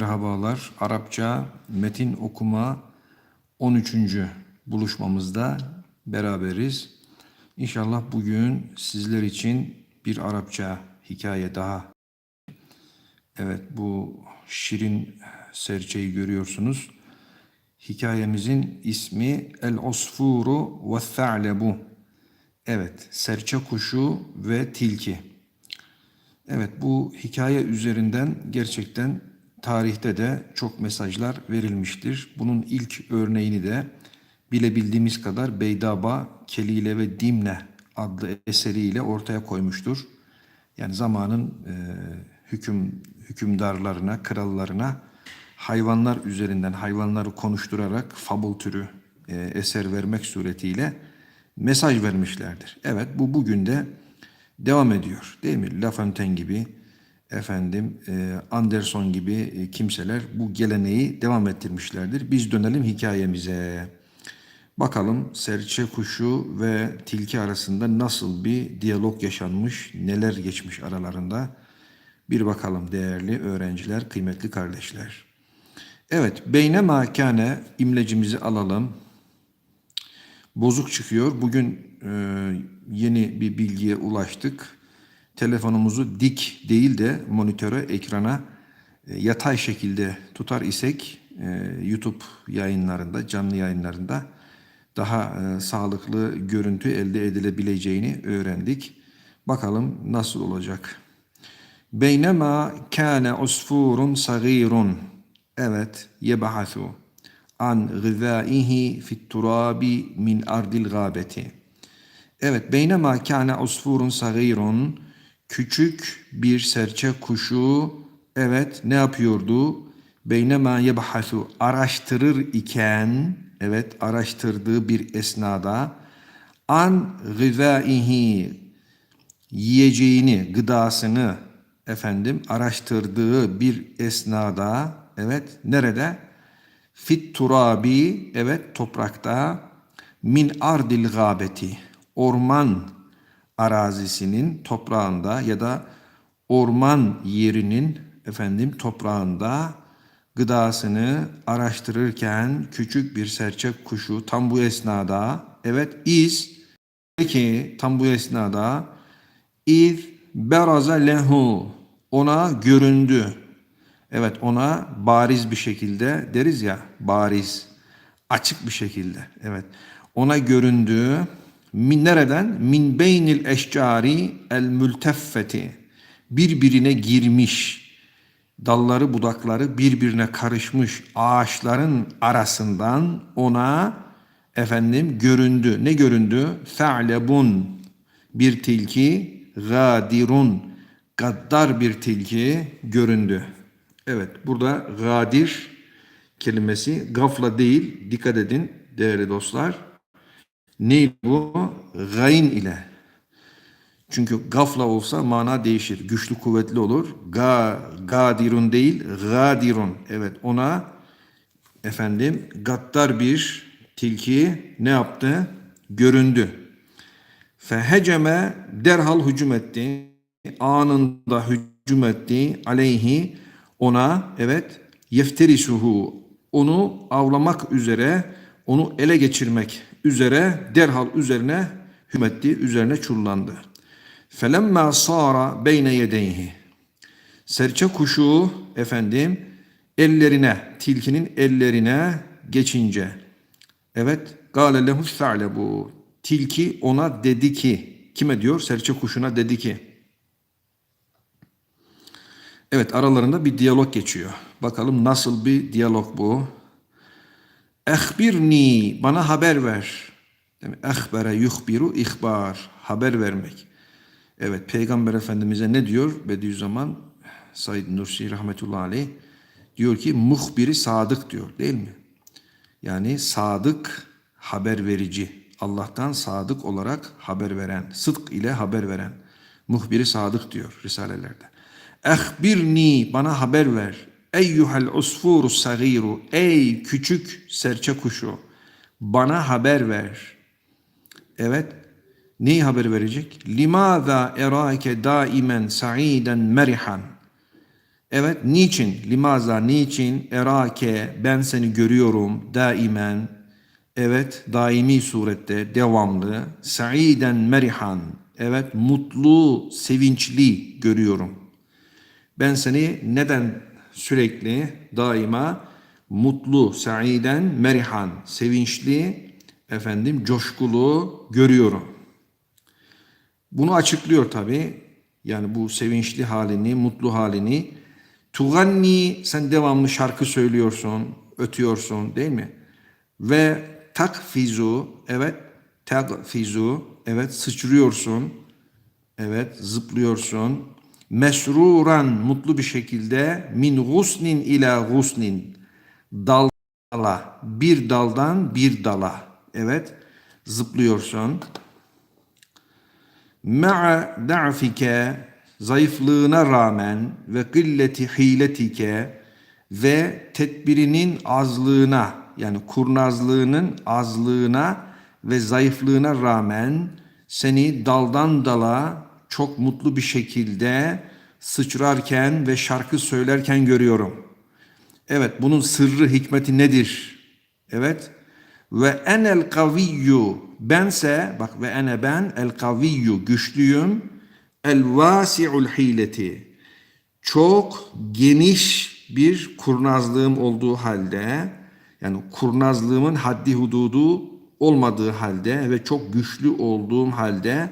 Merhabalar. Arapça metin okuma 13. buluşmamızda beraberiz. İnşallah bugün sizler için bir Arapça hikaye daha. Evet bu şirin serçeyi görüyorsunuz. Hikayemizin ismi El Osfuru ve Tha'lebu. Evet, serçe kuşu ve tilki. Evet bu hikaye üzerinden gerçekten tarihte de çok mesajlar verilmiştir. Bunun ilk örneğini de bilebildiğimiz kadar Beydaba, Kelile ve Dimne adlı eseriyle ortaya koymuştur. Yani zamanın e, hüküm hükümdarlarına, krallarına hayvanlar üzerinden hayvanları konuşturarak fabul türü e, eser vermek suretiyle mesaj vermişlerdir. Evet bu bugün de devam ediyor değil mi? La Fontaine gibi efendim e, Anderson gibi e, kimseler bu geleneği devam ettirmişlerdir. Biz dönelim hikayemize. Bakalım serçe kuşu ve tilki arasında nasıl bir diyalog yaşanmış, neler geçmiş aralarında. Bir bakalım değerli öğrenciler, kıymetli kardeşler. Evet, beyne makane imlecimizi alalım. Bozuk çıkıyor. Bugün e, yeni bir bilgiye ulaştık. Telefonumuzu dik değil de monitöre, ekrana e, yatay şekilde tutar isek e, YouTube yayınlarında, canlı yayınlarında daha e, sağlıklı görüntü elde edilebileceğini öğrendik. Bakalım nasıl olacak. Beynema kâne usfurun sagîrun. Evet, yebhasu an gızâihi fit turabi min ardil gâbeti. Evet, beynema kâne usfurun sagîrun. Küçük bir serçe kuşu evet ne yapıyordu? Beynema yebhasu araştırır iken evet araştırdığı bir esnada an gızâihi yiyeceğini, gıdasını efendim araştırdığı bir esnada evet nerede? Fit turabi evet toprakta min ardil gâbeti orman arazisinin toprağında ya da orman yerinin efendim toprağında gıdasını araştırırken küçük bir serçe kuşu tam bu esnada evet iz ki tam bu esnada iz beraza lehu ona göründü. Evet ona bariz bir şekilde deriz ya bariz açık bir şekilde evet ona göründü min nereden? Min beynil eşcari el mülteffeti. Birbirine girmiş, dalları budakları birbirine karışmış ağaçların arasından ona efendim göründü. Ne göründü? Fe'lebun bir tilki, gadirun gaddar bir tilki göründü. Evet burada gadir kelimesi gafla değil dikkat edin değerli dostlar ne bu? Gayn ile. Çünkü gafla olsa mana değişir. Güçlü kuvvetli olur. Ga, gadirun değil, gadirun. Evet ona efendim gaddar bir tilki ne yaptı? Göründü. Feheceme derhal hücum etti. Anında hücum etti. Aleyhi ona evet yefterisuhu onu avlamak üzere onu ele geçirmek üzere derhal üzerine hümetti, üzerine çullandı. Felemma sara beyne yedeyhi. Serçe kuşu efendim ellerine, tilkinin ellerine geçince evet gâle lehu bu tilki ona dedi ki kime diyor? Serçe kuşuna dedi ki Evet aralarında bir diyalog geçiyor. Bakalım nasıl bir diyalog bu? Ehbirni bana haber ver. Demek ehbere yuhbiru ihbar. Haber vermek. Evet Peygamber Efendimiz'e ne diyor Bediüzzaman? Said Nursi rahmetullahi aleyh diyor ki muhbiri sadık diyor değil mi? Yani sadık haber verici. Allah'tan sadık olarak haber veren, sıdk ile haber veren. Muhbiri sadık diyor Risalelerde. Ehbirni bana haber ver. Eyyuhel usfuru sagiru. Ey küçük serçe kuşu. Bana haber ver. Evet. Neyi haber verecek? Limaza erake daimen sa'iden merihan. Evet, niçin? Limaza, niçin? Erake, ben seni görüyorum daimen. Evet, daimi surette, devamlı. Saiden merihan. Evet, mutlu, sevinçli görüyorum. Ben seni neden sürekli, daima mutlu, saiden, merihan, sevinçli, efendim, coşkulu görüyorum. Bunu açıklıyor tabi. Yani bu sevinçli halini, mutlu halini. Tuganni sen devamlı şarkı söylüyorsun, ötüyorsun değil mi? Ve takfizu evet takfizu evet sıçrıyorsun. Evet zıplıyorsun. Mesruran mutlu bir şekilde min gusnin ila gusnin dala bir daldan bir dala evet zıplıyorsun. Ma'a da'fike zayıflığına rağmen ve gilleti hiletike ve tedbirinin azlığına yani kurnazlığının azlığına ve zayıflığına rağmen seni daldan dala çok mutlu bir şekilde sıçrarken ve şarkı söylerken görüyorum. Evet bunun sırrı hikmeti nedir? Evet. Ve enel kaviyyu bense bak ve ene ben el kaviyyu güçlüyüm el vasi'ul hileti çok geniş bir kurnazlığım olduğu halde yani kurnazlığımın haddi hududu olmadığı halde ve çok güçlü olduğum halde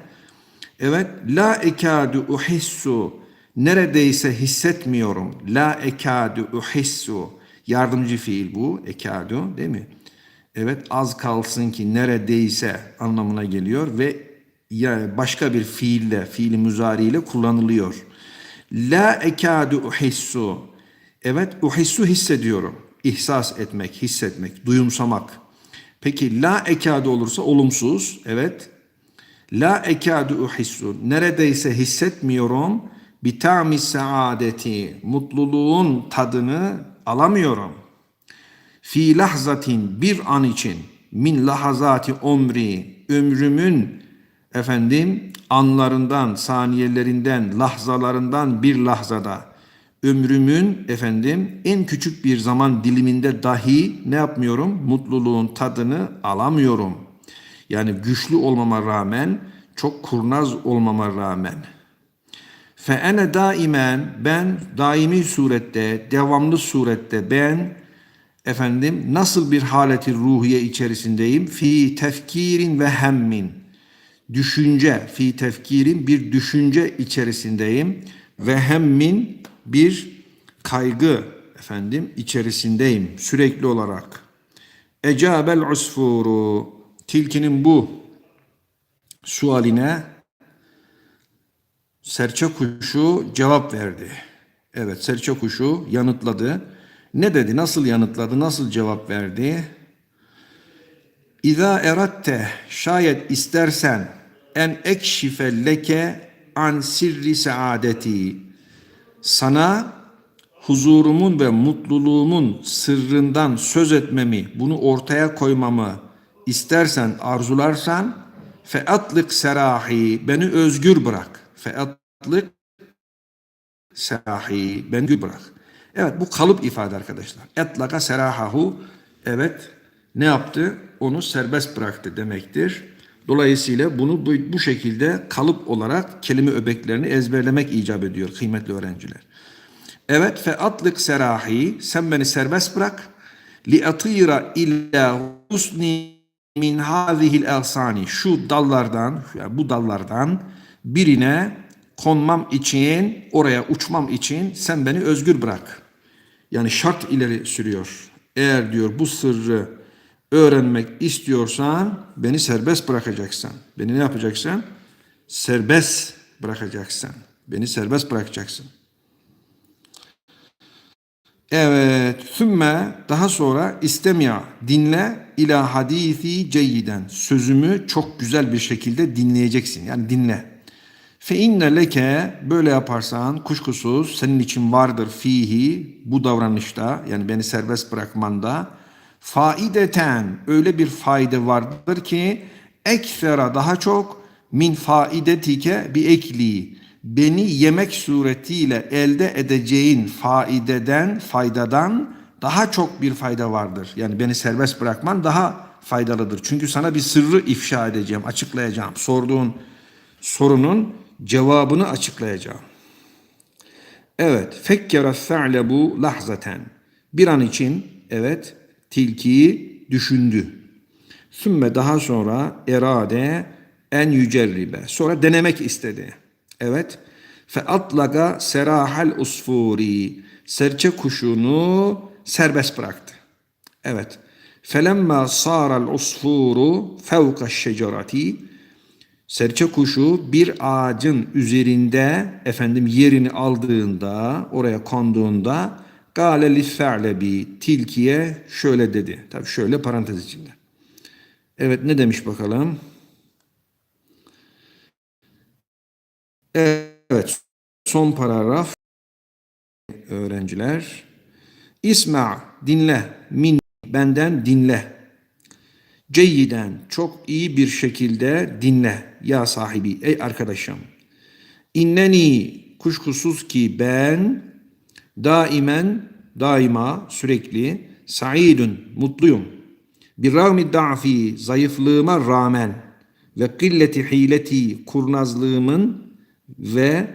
evet la ekadu uhissu neredeyse hissetmiyorum la ekadu uhissu yardımcı fiil bu ekadu değil mi? Evet az kalsın ki neredeyse anlamına geliyor ve ya başka bir fiille, fiili müzari ile kullanılıyor. La ekadu uhissu. Evet uhissu hissediyorum. İhsas etmek, hissetmek, duyumsamak. Peki la ekadu olursa olumsuz. Evet. La ekadu uhissu. Neredeyse hissetmiyorum. Bitami saadeti. Mutluluğun tadını alamıyorum. Fi lahzatin bir an için min lahazati umri ömrümün efendim anlarından, saniyelerinden, lahzalarından bir lahzada ömrümün efendim en küçük bir zaman diliminde dahi ne yapmıyorum? Mutluluğun tadını alamıyorum. Yani güçlü olmama rağmen, çok kurnaz olmama rağmen. Fe ene daimen ben daimi surette, devamlı surette ben efendim nasıl bir haleti ruhiye içerisindeyim? Fi tefkirin ve hemmin düşünce, fi tefkirin bir düşünce içerisindeyim ve hemmin bir kaygı efendim içerisindeyim sürekli olarak. Ecabel usfuru tilkinin bu sualine serçe kuşu cevap verdi. Evet serçe kuşu yanıtladı. Ne dedi? Nasıl yanıtladı? Nasıl cevap verdi? İza eratte şayet istersen en ekşife leke an sirri saadeti sana huzurumun ve mutluluğumun sırrından söz etmemi, bunu ortaya koymamı istersen, arzularsan fe atlık serahi beni özgür bırak. Fe atlık serahi beni özgür bırak. Evet bu kalıp ifade arkadaşlar. Etlaka serahahu evet ne yaptı? Onu serbest bıraktı demektir. Dolayısıyla bunu bu, bu şekilde kalıp olarak kelime öbeklerini ezberlemek icap ediyor kıymetli öğrenciler. Evet fe atlık serahi sen beni serbest bırak li atira ila husni min hazihil ahsani şu dallardan yani bu dallardan birine konmam için oraya uçmam için sen beni özgür bırak. Yani şart ileri sürüyor. Eğer diyor bu sırrı öğrenmek istiyorsan beni serbest bırakacaksın. Beni ne yapacaksın? Serbest bırakacaksın. Beni serbest bırakacaksın. Evet, sümme daha sonra istemiya dinle ila hadisi ceyyiden. Sözümü çok güzel bir şekilde dinleyeceksin. Yani dinle. Fe inne leke böyle yaparsan kuşkusuz senin için vardır fihi bu davranışta yani beni serbest bırakmanda faideten öyle bir fayda vardır ki eksera daha çok min faidetike bir ekli beni yemek suretiyle elde edeceğin faideden, faydadan daha çok bir fayda vardır. Yani beni serbest bırakman daha faydalıdır. Çünkü sana bir sırrı ifşa edeceğim, açıklayacağım. Sorduğun sorunun cevabını açıklayacağım. Evet, fekkere fe'lebu lahzaten. Bir an için evet tilkiyi düşündü. Sümme daha sonra erade en yücerribe. Sonra denemek istedi. Evet. Fe atlaga serahal usfuri. Serçe kuşunu serbest bıraktı. Evet. Felemma saral usfuru fevka şecerati. Serçe kuşu bir ağacın üzerinde efendim yerini aldığında, oraya konduğunda gale li tilkiye şöyle dedi. Tabii şöyle parantez içinde. Evet ne demiş bakalım? Evet son paragraf öğrenciler. İsma dinle min benden dinle. Ceyyiden çok iyi bir şekilde dinle ya sahibi ey arkadaşım. İnneni kuşkusuz ki ben daimen daima sürekli saidun mutluyum. Bir rağmi da'fi zayıflığıma rağmen ve killeti hileti kurnazlığımın ve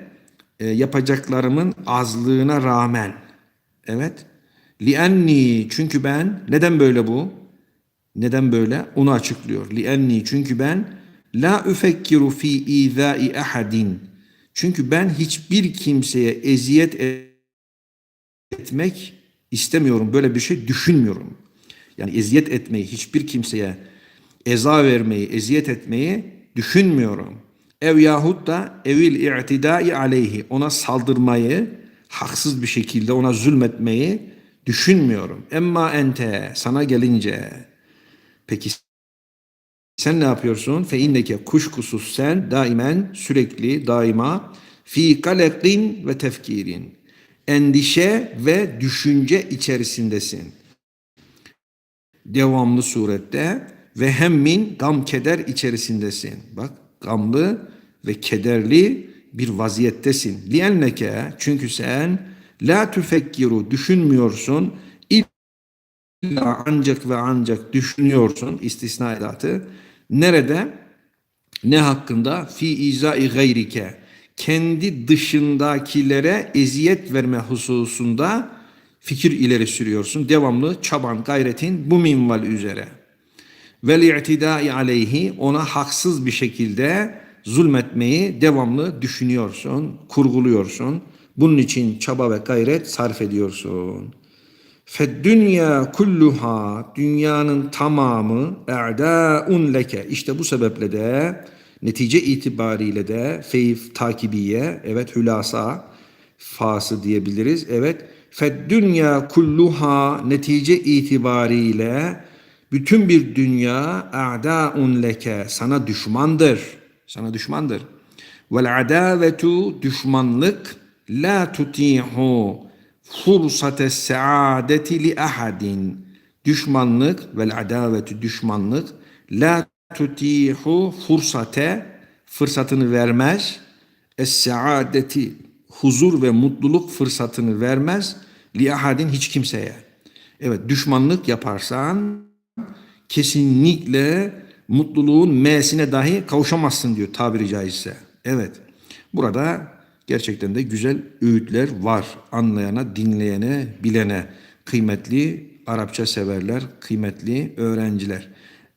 e, yapacaklarımın azlığına rağmen. Evet. Lienni çünkü ben neden böyle bu? Neden böyle? Onu açıklıyor. Lienni çünkü ben la üfekkiru fi izai ahadin. Çünkü ben hiçbir kimseye eziyet etmek istemiyorum. Böyle bir şey düşünmüyorum. Yani eziyet etmeyi, hiçbir kimseye eza vermeyi, eziyet etmeyi düşünmüyorum. Ev yahut da evil i'tidai aleyhi ona saldırmayı, haksız bir şekilde ona zulmetmeyi düşünmüyorum. Emma ente sana gelince peki sen ne yapıyorsun? Fe inneke kuşkusuz sen daimen sürekli daima fi kalekin ve tefkirin endişe ve düşünce içerisindesin. Devamlı surette ve hemmin gam keder içerisindesin. Bak gamlı ve kederli bir vaziyettesin. Lienneke çünkü sen la tüfekkiru düşünmüyorsun illa ancak ve ancak düşünüyorsun istisna edatı. Nerede? Ne hakkında? Fi izai gayrike. Kendi dışındakilere eziyet verme hususunda fikir ileri sürüyorsun. Devamlı çaban, gayretin bu minval üzere. Vel i'tidai aleyhi ona haksız bir şekilde zulmetmeyi devamlı düşünüyorsun, kurguluyorsun. Bunun için çaba ve gayret sarf ediyorsun. Feddünya kulluha dünyanın tamamı e'dâun leke. İşte bu sebeple de netice itibariyle de feyf takibiye evet hülasa fası diyebiliriz. Evet feddünya kulluha netice itibariyle bütün bir dünya a'daun leke sana düşmandır. Sana düşmandır. Vel adavetu düşmanlık la tutihu fursate saadeti li ahadin. Düşmanlık vel adavetu düşmanlık la tutihu fursate fırsatını vermez. Es saadeti huzur ve mutluluk fırsatını vermez li ahadin hiç kimseye. Evet düşmanlık yaparsan kesinlikle mutluluğun M'sine dahi kavuşamazsın diyor tabiri caizse. Evet. Burada gerçekten de güzel öğütler var. Anlayana, dinleyene, bilene. Kıymetli Arapça severler, kıymetli öğrenciler.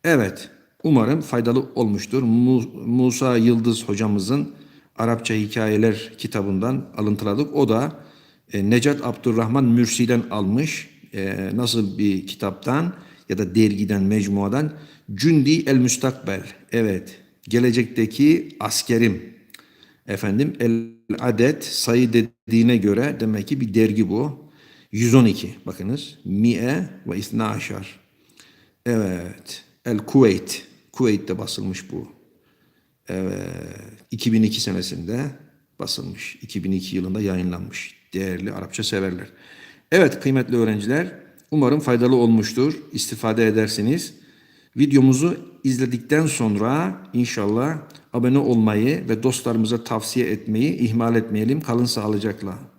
Evet. Umarım faydalı olmuştur. Musa Yıldız hocamızın Arapça Hikayeler kitabından alıntıladık. O da e, Necat Abdurrahman Mürsi'den almış. E, nasıl bir kitaptan ya da dergiden, mecmuadan Cündi el Müstakbel. Evet, gelecekteki askerim. Efendim el adet sayı dediğine göre demek ki bir dergi bu. 112 bakınız. Mi'e ve isna aşar. Evet. El Kuveyt. Kuveyt'te basılmış bu. Evet. 2002 senesinde basılmış. 2002 yılında yayınlanmış. Değerli Arapça severler. Evet kıymetli öğrenciler. Umarım faydalı olmuştur. İstifade edersiniz. Videomuzu izledikten sonra inşallah abone olmayı ve dostlarımıza tavsiye etmeyi ihmal etmeyelim. Kalın sağlıcakla.